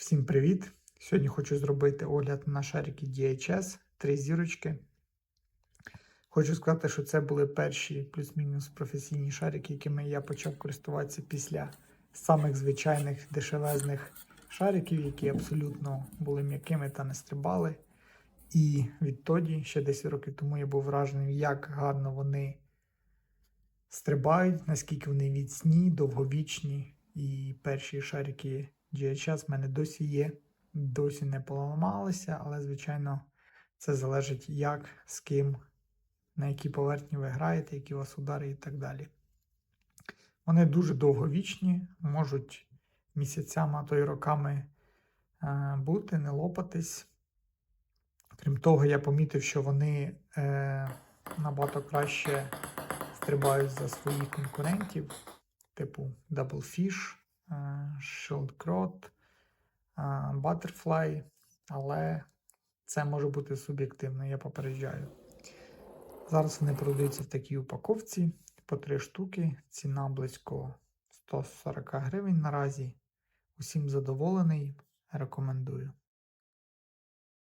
Всім привіт! Сьогодні хочу зробити огляд на шарики DHS, три зірочки. Хочу сказати, що це були перші плюс-мінус професійні шарики, якими я почав користуватися після самих звичайних дешевезних шариків, які абсолютно були м'якими та не стрибали. І відтоді, ще 10 років тому, я був вражений, як гарно вони стрибають, наскільки вони міцні, довговічні. І перші шарики GHS в мене досі є, досі не поламалися, але, звичайно, це залежить як, з ким, на якій поверхні ви граєте, які у вас удари і так далі. Вони дуже довговічні, можуть місяцями, а то й роками е, бути, не лопатись. Крім того, я помітив, що вони е, набагато краще стрибають за своїх конкурентів, типу Double Fish, е, Shieldcrot, е, Butterfly, але це може бути суб'єктивно, я попереджаю. Зараз вони продаються в такій упаковці по 3 штуки. Ціна близько 140 гривень наразі. Усім задоволений, рекомендую.